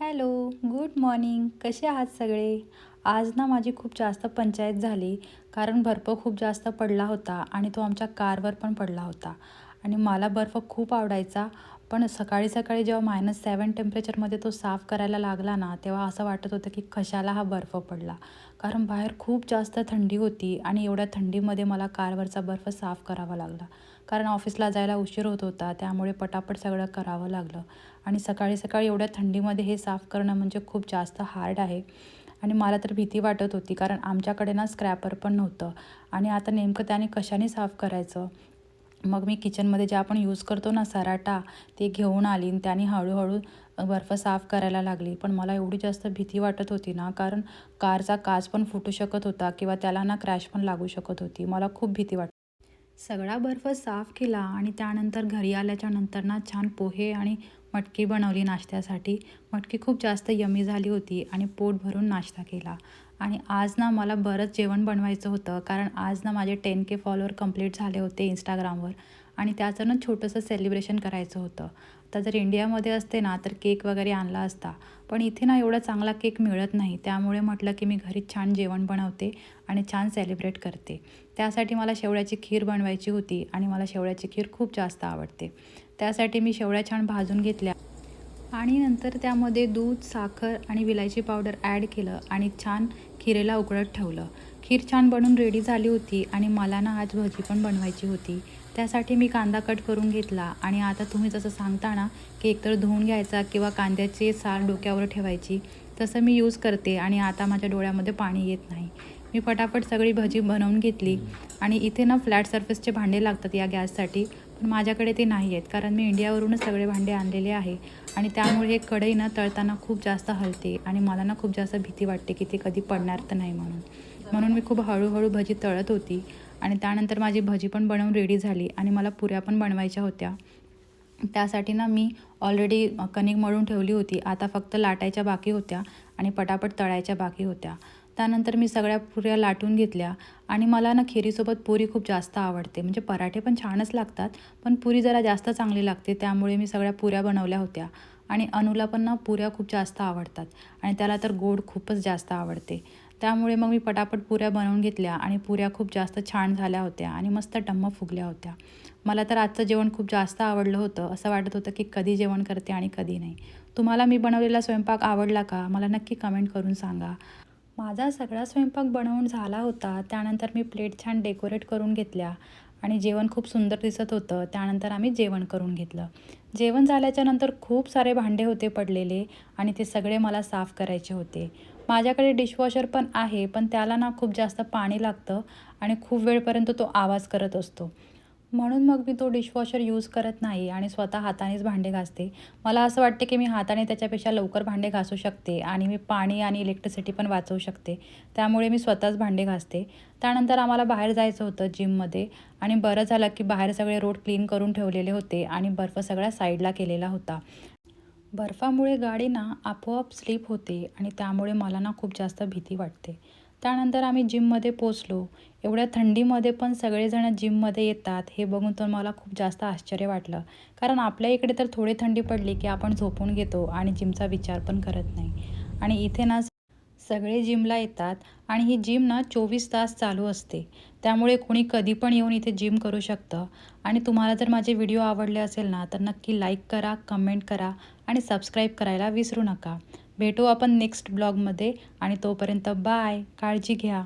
Hello good morning. कसे आहात सगळे? आज ना माझी खूप जास्त पंचायत झाली कारण बर्फ खूप जास्त पडला होता आणि तो आमच्या कारवर पण पडला होता. आणि मला बर्फ खूप आवडायचा. पण सकाळी सकाळी जेव्हा मायनस सेवन टेम्परेचरमध्ये तो साफ करायला लागला ना तेव्हा असं वाटत होतं की कशाला हा बर्फ पडला. कारण बाहेर खूप जास्त थंडी होती आणि एवढ्या थंडीमध्ये मला कारवरचा बर्फ साफ करावा लागला. कारण ऑफिसला जायला उशीर होत होता त्यामुळे पटापट सगळं करावं लागलं. आणि सकाळी सकाळी एवढ्या थंडीमध्ये हे साफ करणं म्हणजे खूप जास्त हार्ड आहे. आणि मला तर भीती वाटत होती कारण आमच्याकडे ना स्क्रॅपर पण नव्हतं. आणि आता नेमकं त्याने कशाने साफ करायचं? मग मी किचनमध्ये जे आपण यूज करतो ना सराटा ते घेऊन आली आणि त्याने हळूहळू बर्फ साफ करायला लागली. पण मला एवढी जास्त भीती वाटत होती ना कारण कारचा काच पण फुटू शकत होता किंवा त्याला ना क्रॅश पण लागू शकत होती. मला खूप भीती वाट सगळा बर्फ साफ केला आणि त्यानंतर घरी आल्याच्यानंतर ना छान पोहे आणि मटकी बनवली नाश्त्यासाठी. मटकी खूप जास्त यमी झाली होती आणि पोट भरून नाश्ता केला. आणि आज ना मला बरंच जेवण बनवायचं होतं कारण आज ना माझे टेन के फॉलोअर कंप्लीट झाले होते इंस्टाग्रामवर आणि त्याचं ना छोटंसं सेलिब्रेशन करायचं होतं. आता जर इंडियामध्ये असते ना तर केक वगैरे आणला असता. पण इथे ना एवढा चांगला केक मिळत नाही त्यामुळे म्हटलं की मी घरी छान जेवण बनवते आणि छान सेलिब्रेट करते. त्यासाठी मला शेवळ्याची खीर बनवायची होती आणि मला शेवळ्याची खीर खूप जास्त आवडते. त्यासाठी मी शेवळ्या छान भाजून घेतल्या. आणि नंतर त्यामध्ये दूध साखर आणि विलायची पावडर ॲड केलं आणि छान खिरेला उकळत ठेवलं. खीर छान बनून रेडी झाली होती आणि मला ना आज भजी पण बनवायची होती. त्यासाठी मी कांदा कट करून घेतला आणि आता तुम्ही जसं सांगता ना की एकतर धुवून घ्यायचा किंवा कांद्याची साल डोक्यावर ठेवायची तसं मी यूज करते आणि आता माझ्या डोळ्यामध्ये पाणी येत नाही. मी फटाफट सगळी भजी बनवून घेतली आणि इथे ना फ्लॅट सर्फेसचे भांडे लागतात या गॅससाठी. पण माझ्याकडे ते नाही आहेत. कारण मी इंडियावरूनच सगळे भांडे आणलेले आहे. आणि त्यामुळे हे कढई ना तळताना खूप जास्त हलते. आणि मला ना खूप जास्त भीती वाटते की ते कधी पडणार तर नाही म्हणून. म्हणून मी खूप हळूहळू भजी तळत होती. आणि त्यानंतर माझी भजी पण बनवून रेडी झाली. आणि मला पुऱ्या पण बनवायच्या होत्या. त्यासाठी ना मी ऑलरेडी कणिक मळून ठेवली होती. आता फक्त लाटायच्या बाकी होत्या. आणि पटापट तळायच्या बाकी होत्या. त्यानंतर मी सगळ्या पुऱ्या लाटून घेतल्या आणि मला ना खिरीसोबत पुरी खूप जास्त आवडते. म्हणजे पराठे पण छानच लागतात पण पुरी जरा जास्त चांगली लागते त्यामुळे मी सगळ्या पुऱ्या बनवल्या होत्या. आणि अनुला पण ना पुऱ्या खूप जास्त आवडतात आणि त्याला तर गोड खूपच जास्त आवडते. त्यामुळे मग मी पटापट पुऱ्या बनवून घेतल्या आणि पुऱ्या खूप जास्त छान झाल्या होत्या आणि मस्त टम्म फुगल्या होत्या. मला तर आजचं जेवण खूप जास्त आवडलं होतं असं वाटत होतं की कधी जेवण करते आणि कधी नाही. तुम्हाला मी बनवलेला स्वयंपाक आवडला का? मला नक्की कमेंट करून सांगा. माझा सगळा स्वयंपाक बनवून झाला होता. त्यानंतर मी प्लेट छान डेकोरेट करून घेतल्या आणि जेवण खूप सुंदर दिसत होतं. त्यानंतर आम्ही जेवण करून घेतलं. जेवण झाल्याच्यानंतर खूप सारे भांडे होते पडलेले आणि ते सगळे मला साफ करायचे होते. माझ्याकडे डिशवॉशर पण आहे पण त्याला ना खूप जास्त पाणी लागतं आणि खूप वेळपर्यंत तो आवाज करत असतो. म्हणून मग मी तो डिशवॉशर यूज करत नाही आणि स्वतः हातानेच भांडे घासते. मला असं वाटते की मी हाताने त्याच्यापेक्षा लवकर भांडे घासू शकते आणि मी पाणी आणि इलेक्ट्रिसिटी पण वाचवू शकते. त्यामुळे मी स्वतःच भांडे घासते. त्यानंतर आम्हाला बाहेर जायचं होतं जिममध्ये आणि बरं झालं की बाहेर सगळे रोड क्लीन करून ठेवलेले होते आणि बर्फ सगळ्या साईडला केलेला होता. बर्फामुळे गाडी ना आपोआप स्लीप होते आणि त्यामुळे मला ना खूप जास्त भीती वाटते. त्यानंतर आम्ही जिममध्ये पोचलो. एवढ्या थंडीमध्ये पण सगळेजण जिममध्ये येतात हे बघून तर मला खूप जास्त आश्चर्य वाटलं. कारण आपल्या इकडे तर थोडी थंडी पडली की आपण झोपून घेतो आणि जिमचा विचार पण करत नाही. आणि इथे ना सगळे जिमला येतात आणि ही जिम ना चोवीस तास चालू असते. त्यामुळे कोणी कधी पण येऊन इथे जिम करू शकतं. आणि तुम्हाला जर माझे व्हिडिओ आवडले असेल ना तर नक्की लाईक करा कमेंट करा आणि सबस्क्राईब करायला विसरू नका. भेटू आपण नेक्स्ट ब्लॉगमध्ये आणि तोपर्यंत बाय काळजी घ्या.